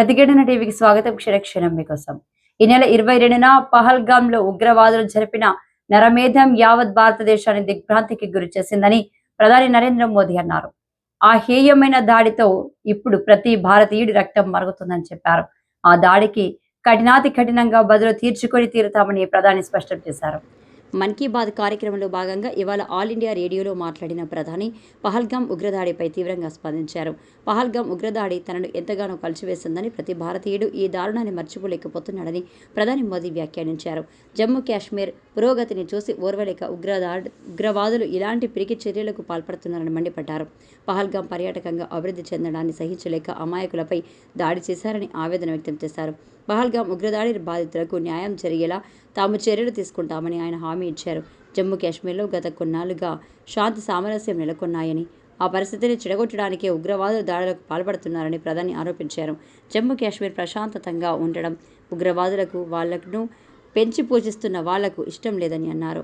ప్రతిఘటన టీవీకి స్వాగతం. క్షణక్షణం మీకోసం. ఈ నెల ఇరవై రెండున పహల్గామ్లో ఉగ్రవాదులు జరిపిన నరమేధం యావత్ భారతదేశాన్ని దిగ్భ్రాంతికి గురి చేసిందని ప్రధాని నరేంద్ర మోదీ అన్నారు. ఆ హేయమైన దాడితో ఇప్పుడు ప్రతి భారతీయుడి రక్తం మరుగుతుందని చెప్పారు. ఆ దాడికి కఠినాతి కఠినంగా బదులు తీర్చుకొని తీరుతామని ప్రధాని స్పష్టం చేశారు. మన్ కీ బాత్ కార్యక్రమంలో భాగంగా ఇవాళ ఆల్ ఇండియా రేడియోలో మాట్లాడిన ప్రధాని పహల్గామ్ ఉగ్రదాడిపై తీవ్రంగా స్పందించారు. పహల్గామ్ ఉగ్రదాడి తనను ఎంతగానో కలిసివేసిందని ప్రతి భారతీయుడు ఈ దారుణాన్ని మర్చిపోలేకపోతున్నాడని ప్రధాని మోదీ వ్యాఖ్యానించారు. జమ్మూ కాశ్మీర్ పురోగతిని చూసి ఓర్వలేక ఉగ్రదాడి ఉగ్రవాదులు ఇలాంటి పిరికి చర్యలకు పాల్పడుతున్నారని మండిపడ్డారు. పహల్గాం పర్యాటకంగా అభివృద్ధి చెందడాన్ని సహించలేక అమాయకులపై దాడి చేశారని ఆవేదన వ్యక్తం చేశారు. పహల్గాం ఉగ్రదాడి బాధితులకు న్యాయం జరిగేలా తాము చర్యలు తీసుకుంటామని ఆయన హామీ ఇచ్చారు. జమ్మూ కాశ్మీర్లో గత కొన్నాళ్ళుగా శాంతి సామరస్యం నెలకొన్నాయని ఆ పరిస్థితిని చెడగొట్టడానికే ఉగ్రవాదులు దాడులకు పాల్పడుతున్నారని ప్రధాని ఆరోపించారు. జమ్మూ కాశ్మీర్ ప్రశాంతతంగా ఉండడం ఉగ్రవాదులకు వాళ్ళను పెంచి పూజిస్తున్న వాళ్ళకు ఇష్టం లేదని అన్నారు